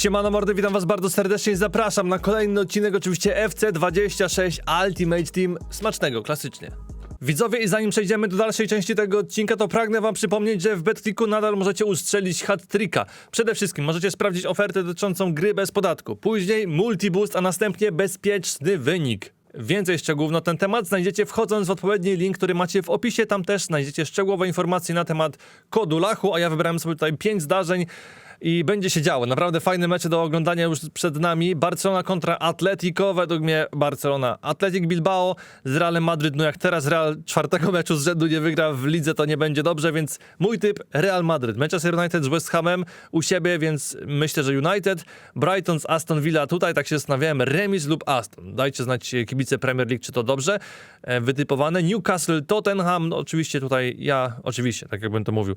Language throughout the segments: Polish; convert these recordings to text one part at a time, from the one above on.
Siemano mordy, witam was bardzo serdecznie i zapraszam na kolejny odcinek oczywiście FC26 Ultimate Team. Smacznego, klasycznie. Widzowie i zanim przejdziemy do dalszej części tego odcinka, to pragnę wam przypomnieć, że w BetClicku nadal możecie ustrzelić hat-tricka. Przede wszystkim możecie sprawdzić ofertę dotyczącą gry bez podatku. Później multiboost, a następnie bezpieczny wynik. Więcej szczegółów na ten temat znajdziecie wchodząc w odpowiedni link, który macie w opisie. Tam też znajdziecie szczegółowe informacje na temat kodu Lachu, a ja wybrałem sobie tutaj 5 zdarzeń i będzie się działo. Naprawdę fajne mecze do oglądania już przed nami. Barcelona kontra Atletico, według mnie Barcelona. Atletic Bilbao z Realem Madryt, no jak teraz Real czwartego meczu z rzędu nie wygra w lidze, to nie będzie dobrze, więc mój typ Real Madryt. Manchester United z West Hamem u siebie, więc myślę, że United. Brighton z Aston Villa, tutaj tak się zastanawiałem, remis lub Aston. Dajcie znać e, kibice Premier League, czy to dobrze e, wytypowane. Newcastle, Tottenham, no oczywiście tutaj ja, oczywiście, tak jakbym to mówił,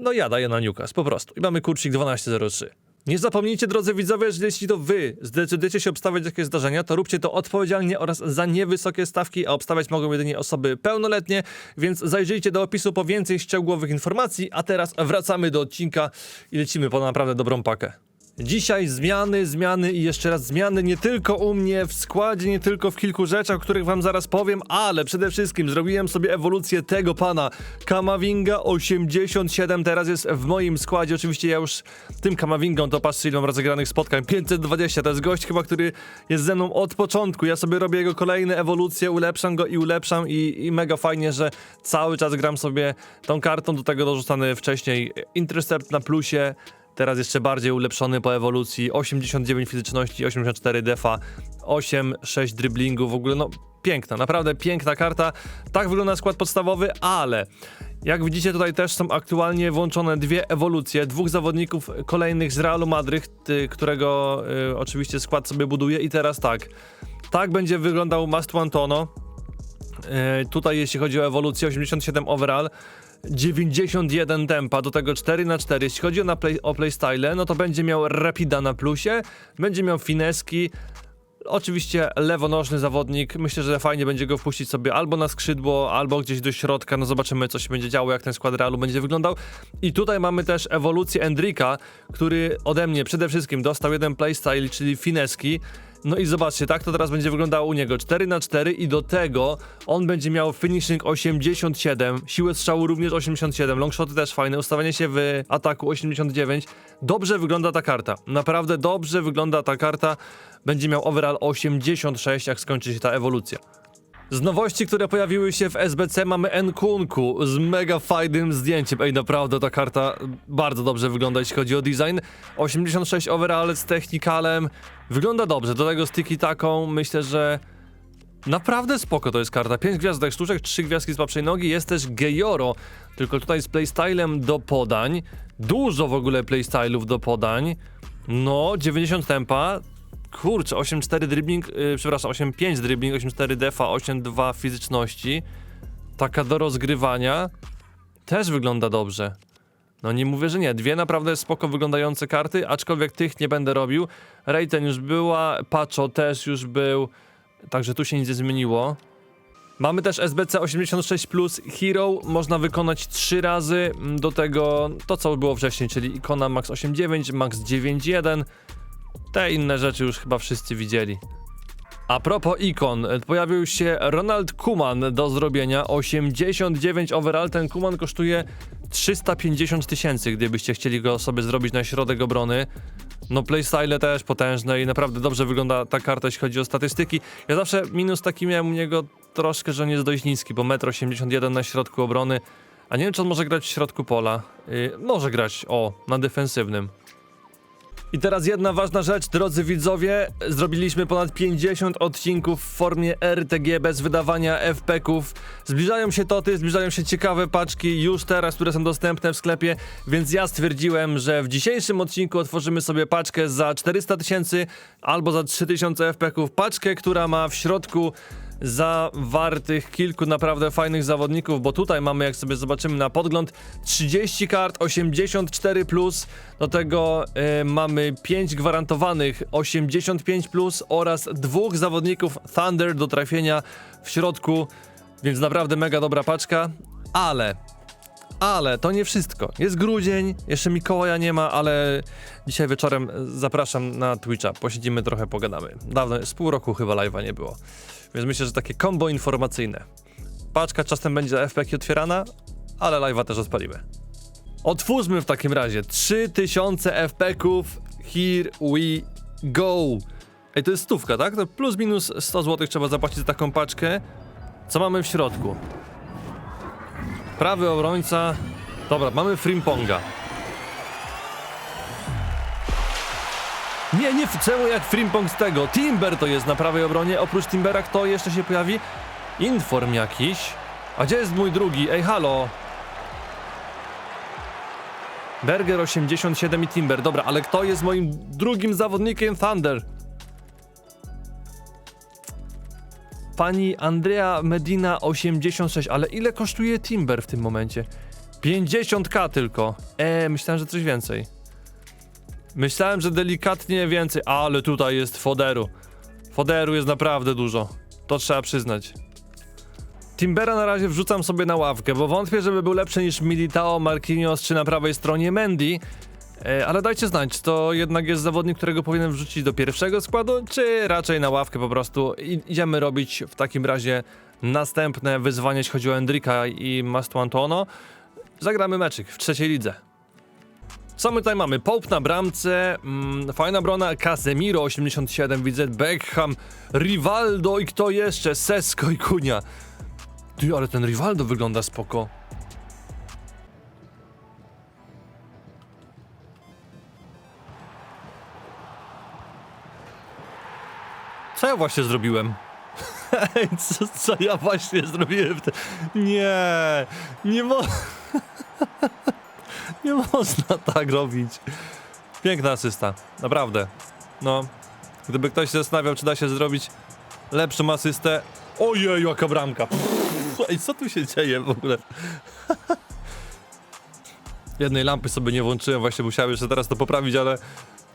no ja daję na Newcastle, po prostu. I mamy kurczyk 12.03. Nie zapomnijcie, drodzy widzowie, że jeśli to wy zdecydujecie się obstawiać jakieś zdarzenia, to róbcie to odpowiedzialnie oraz za niewysokie stawki, a obstawiać mogą jedynie osoby pełnoletnie, więc zajrzyjcie do opisu po więcej szczegółowych informacji, a teraz wracamy do odcinka i lecimy po naprawdę dobrą pakę. Dzisiaj zmiany, zmiany i jeszcze raz zmiany nie tylko u mnie w składzie, nie tylko w kilku rzeczach, o których wam zaraz powiem, ale przede wszystkim zrobiłem sobie ewolucję tego pana. Kamavinga 87 teraz jest w moim składzie. Oczywiście ja już tym Kamavingą to patrzcie ile mam rozegranych spotkań. 520 to jest gość chyba, który jest ze mną od początku. Ja sobie robię jego kolejne ewolucje, ulepszam go i ulepszam i, i mega fajnie, że cały czas gram sobie tą kartą. Do tego dorzucany wcześniej Intercept na plusie. Teraz jeszcze bardziej ulepszony po ewolucji. 89 fizyczności, 84 defa, 8, 6 driblingu. W ogóle no piękna, naprawdę piękna karta. Tak wygląda skład podstawowy, ale jak widzicie tutaj też są aktualnie włączone dwie ewolucje, dwóch zawodników kolejnych z Realu Madryt, y, którego y, oczywiście skład sobie buduje i teraz tak. Tak będzie wyglądał Mast Antono. Y, tutaj jeśli chodzi o ewolucję 87 overall. 91 tempa, do tego 4 na 4 Jeśli chodzi o, play, o playstyle, no to będzie miał Rapida na plusie, będzie miał fineski, Oczywiście lewonożny zawodnik, myślę, że fajnie będzie go wpuścić sobie albo na skrzydło, albo gdzieś do środka, no zobaczymy co się będzie działo, jak ten skład Realu będzie wyglądał. I tutaj mamy też ewolucję Endrika, który ode mnie przede wszystkim dostał jeden playstyle, czyli fineski, no i zobaczcie, tak to teraz będzie wyglądało u niego. 4 na 4 i do tego on będzie miał finishing 87, siłę strzału również 87, longshoty też fajne, ustawienie się w ataku 89. Dobrze wygląda ta karta. Naprawdę dobrze wygląda ta karta. Będzie miał overall 86, jak skończy się ta ewolucja. Z nowości, które pojawiły się w SBC mamy Nkunku z mega fajnym zdjęciem. Ej, naprawdę ta karta bardzo dobrze wygląda, jeśli chodzi o design. 86 overall z technikalem. Wygląda dobrze, do tego sticky taką. Myślę, że naprawdę spoko to jest karta. 5 gwiazdek sztuczek, 3 gwiazdki z paprzej nogi. Jest też Gejoro, tylko tutaj z playstylem do podań. Dużo w ogóle playstylów do podań. No, 90 tempa, Kurczę, 8-4 dribbling, yy, przepraszam, 8-5 dribbling, 8-4 defa, 8-2 fizyczności. Taka do rozgrywania. Też wygląda dobrze. No nie mówię, że nie. Dwie naprawdę spoko wyglądające karty, aczkolwiek tych nie będę robił. Rayten już była, Pacho też już był, także tu się nic nie zmieniło. Mamy też SBC 86 Plus Hero, można wykonać 3 razy, do tego to co było wcześniej, czyli ikona max 8.9, max 9.1, te inne rzeczy już chyba wszyscy widzieli. A propos ikon, pojawił się Ronald Kuman do zrobienia. 89 overall, ten Kuman kosztuje 350 tysięcy, gdybyście chcieli go sobie zrobić na środek obrony. No playstyle też potężne i naprawdę dobrze wygląda ta karta, jeśli chodzi o statystyki. Ja zawsze minus taki miałem u niego troszkę, że on jest dość niski, bo 1,81 m na środku obrony. A nie wiem, czy on może grać w środku pola. Yy, może grać, o, na defensywnym. I teraz jedna ważna rzecz, drodzy widzowie. Zrobiliśmy ponad 50 odcinków w formie RTG bez wydawania FP-ków. Zbliżają się toty, zbliżają się ciekawe paczki już teraz, które są dostępne w sklepie, więc ja stwierdziłem, że w dzisiejszym odcinku otworzymy sobie paczkę za 400 tysięcy albo za 3000 FP-ków. Paczkę, która ma w środku zawartych kilku naprawdę fajnych zawodników, bo tutaj mamy, jak sobie zobaczymy na podgląd, 30 kart, 84 plus, do tego y, mamy 5 gwarantowanych 85 plus oraz dwóch zawodników Thunder do trafienia w środku, więc naprawdę mega dobra paczka, ale Ale to nie wszystko. Jest grudzień, jeszcze Mikołaja nie ma, ale dzisiaj wieczorem zapraszam na Twitcha. Posiedzimy trochę, pogadamy. Dawno, z pół roku chyba live'a nie było. Więc myślę, że takie combo informacyjne. Paczka czasem będzie FPK otwierana, ale live'a też odpalimy. Otwórzmy w takim razie 3000 FPK-ów. Here we go. Ej, to jest stówka, tak? To plus minus 100 zł trzeba zapłacić za taką paczkę. Co mamy w środku? Prawy obrońca. Dobra, mamy Frimponga. Nie, nie, czemu jak Frimpong z tego? Timber to jest na prawej obronie. Oprócz Timbera kto jeszcze się pojawi? Inform jakiś. A gdzie jest mój drugi? Ej, halo. Berger 87 i Timber. Dobra, ale kto jest moim drugim zawodnikiem Thunder? Pani Andrea Medina 86, ale ile kosztuje Timber w tym momencie? 50k tylko. E, myślałem, że coś więcej. Myślałem, że delikatnie więcej, ale tutaj jest foderu. Foderu jest naprawdę dużo. To trzeba przyznać. Timbera na razie wrzucam sobie na ławkę, bo wątpię, żeby był lepszy niż Militao, Marquinhos czy na prawej stronie Mendy. E, ale dajcie znać, czy to jednak jest zawodnik, którego powinienem wrzucić do pierwszego składu, czy raczej na ławkę po prostu. I, idziemy robić w takim razie następne wyzwanie, jeśli chodzi o Endrika i Mastuantono. Zagramy meczyk w trzeciej lidze. Co my tutaj mamy? Pope na bramce, mm, fajna brona, Casemiro 87, widzę, Beckham, Rivaldo i kto jeszcze? Sesko i Kunia. Ty, ale ten Rivaldo wygląda spoko. Co ja właśnie zrobiłem? Co, co ja właśnie zrobiłem? Nie, nie mo... nie można tak robić. Piękna asysta, naprawdę. No, gdyby ktoś się zastanawiał, czy da się zrobić lepszą asystę... Ojej, jaka bramka! Ej, co tu się dzieje w ogóle? Jednej lampy sobie nie włączyłem, właśnie musiałem jeszcze teraz to poprawić, ale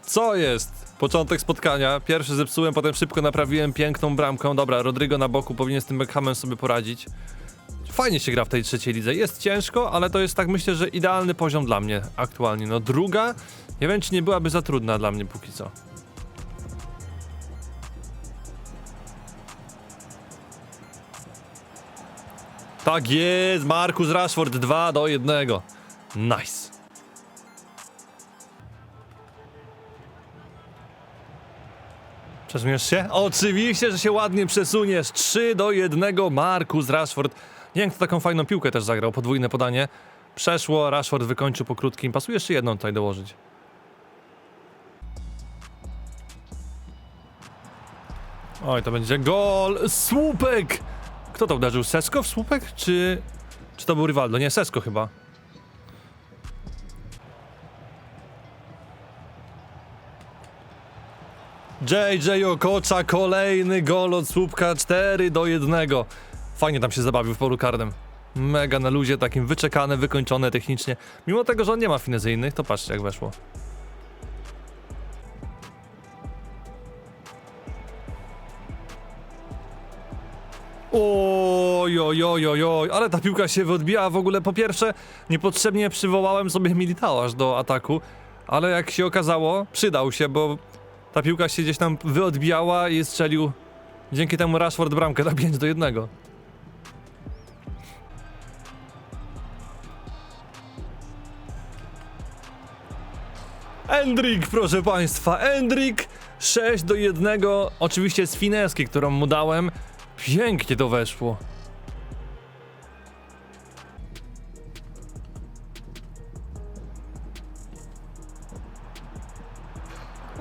co jest? Początek spotkania, pierwszy zepsułem, potem szybko naprawiłem piękną bramką. Dobra, Rodrigo na boku powinien z tym Beckhamem sobie poradzić. Fajnie się gra w tej trzeciej lidze. Jest ciężko, ale to jest tak myślę, że idealny poziom dla mnie aktualnie. No druga, nie wiem czy nie byłaby za trudna dla mnie póki co. Tak jest, Markus Rashford 2 do 1. Nice. Przesuniesz się? Oczywiście, że się ładnie przesuniesz. 3 do 1 Markus Rashford. Nie wiem, kto taką fajną piłkę też zagrał. Podwójne podanie. Przeszło, Rashford wykończył po krótkim. Pasuje jeszcze jedną tutaj dołożyć. Oj, to będzie gol. Słupek! Kto to uderzył? Sesko w słupek? Czy... Czy to był Rivaldo? Nie, Sesko chyba. JJ Okocza, kolejny gol od słupka 4 do 1. Fajnie tam się zabawił w polu karnym. Mega na luzie, takim wyczekane, wykończone technicznie. Mimo tego, że on nie ma finezyjnych, to patrzcie jak weszło. Oj, oj, oj, oj, oj, ale ta piłka się wyodbijała w ogóle. Po pierwsze, niepotrzebnie przywołałem sobie Militao aż do ataku, ale jak się okazało, przydał się, bo ta piłka się gdzieś tam wyodbijała i strzelił dzięki temu Rashford bramkę na 5 do 1. Endrik, proszę państwa, Endrik 6 do 1. Oczywiście z fineski, którą mu dałem. Pięknie to weszło.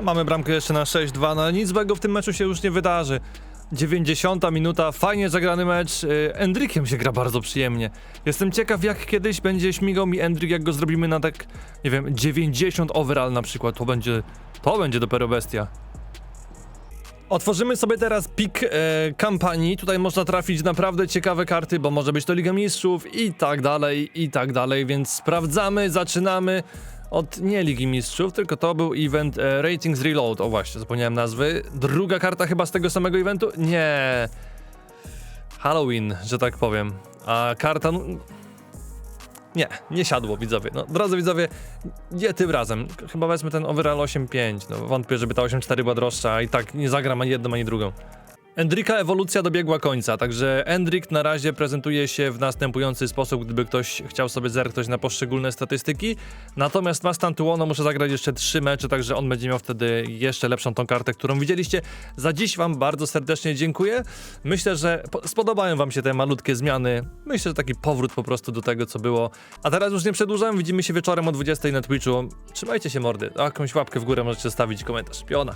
Mamy bramkę jeszcze na 6-2, no nic złego w tym meczu się już nie wydarzy. 90 minuta, fajnie zagrany mecz. y, Endrikiem się gra bardzo przyjemnie. Jestem ciekaw, jak kiedyś będzie śmigał mi Endrik, jak go zrobimy na tak, nie wiem, 90 overall na przykład. To będzie, to będzie dopiero bestia. Otworzymy sobie teraz pik e, kampanii. Tutaj można trafić naprawdę ciekawe karty, bo może być to Liga Mistrzów i tak dalej, i tak dalej, więc sprawdzamy, zaczynamy od nie Ligi Mistrzów, tylko to był event e, Ratings Reload. O właśnie, zapomniałem nazwy. Druga karta chyba z tego samego eventu? Nie. Halloween, że tak powiem. A karta... no- Nie, nie siadło widzowie. No, drodzy widzowie, nie tym razem. Chyba wezmę ten overall 8.5. No, wątpię, żeby ta 8.4 była droższa, i tak nie zagram ani jedną, ani drugą. Endrika ewolucja dobiegła końca, także Endrik na razie prezentuje się w następujący sposób, gdyby ktoś chciał sobie zerknąć na poszczególne statystyki. Natomiast ma Stantuono muszę zagrać jeszcze trzy mecze, także on będzie miał wtedy jeszcze lepszą tą kartę, którą widzieliście. Za dziś wam bardzo serdecznie dziękuję. Myślę, że po- spodobają wam się te malutkie zmiany. Myślę, że taki powrót po prostu do tego, co było. A teraz już nie przedłużam, widzimy się wieczorem o 20 na Twitchu. Trzymajcie się mordy, jakąś łapkę w górę możecie zostawić i komentarz. Piona.